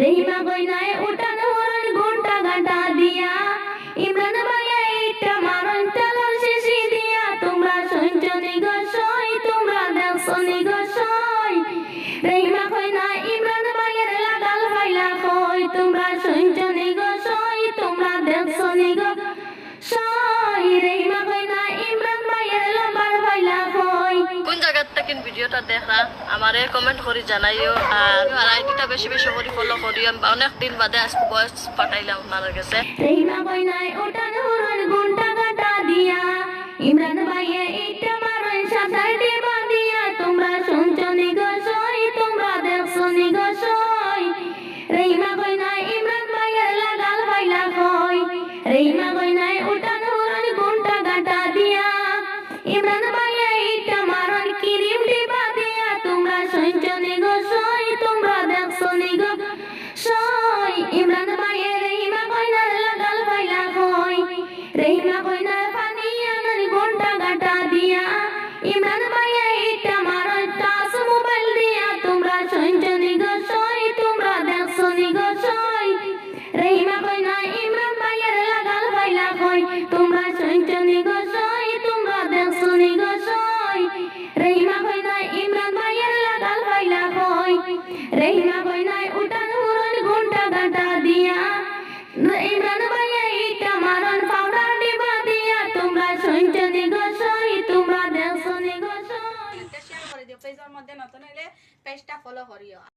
রেহিমা কইনায় উঠান হুরন গুন্টা গাটা দিয়া। ইমরান ভাইয়ে ইটা মারন তেলর শিশি দিয়া, তোমরা শুনছনি গসই তোমরা দেখছনি গসই রেহিমা কইনা ইমরান ভাইয়ের লাগাল পাইলা কই তোমরা শুনছনি গসই তোমরা দেখছনি গসই রেহিমা কইনা ইমরান ভাইয়ের লম্বার পাইলা কই কোন জায়গার থেকে ভিডিওটা দেখা, আমারে কমেন্ট করে জানাইও, আর আর আইডিটা বেশি বেশি করে ফলো করিও অনেক দিন বাদে আজকে বয়স পাঠাইলাম আপনার কাছে ইমরান ভাইয়ে ইটা মারন সাতার রেহিমা কইনার পানি আনার ঘণ্টা গাটা দিয়া ইমরান ভাইয়া ইটা মারন টাস মোবাইল দিয়া তোমরা শুনছনি গসই তোমরা দেখছনি গসই রেহিমা কইনা ইমরান ভাইয়ের লাগাল ভাইলা কই তোমরা শুনছনি গসই তোমরা দেখছনি গসই রেহিমা কইনা ইমরান ভাইয়ের লাগাল ভাইলা কই রেহিমা কইনা উঠান হুরন ঘণ্টা গাটা দিয়া পেজের মধ্যে নতুন হলে পেজটা ফলো করিও।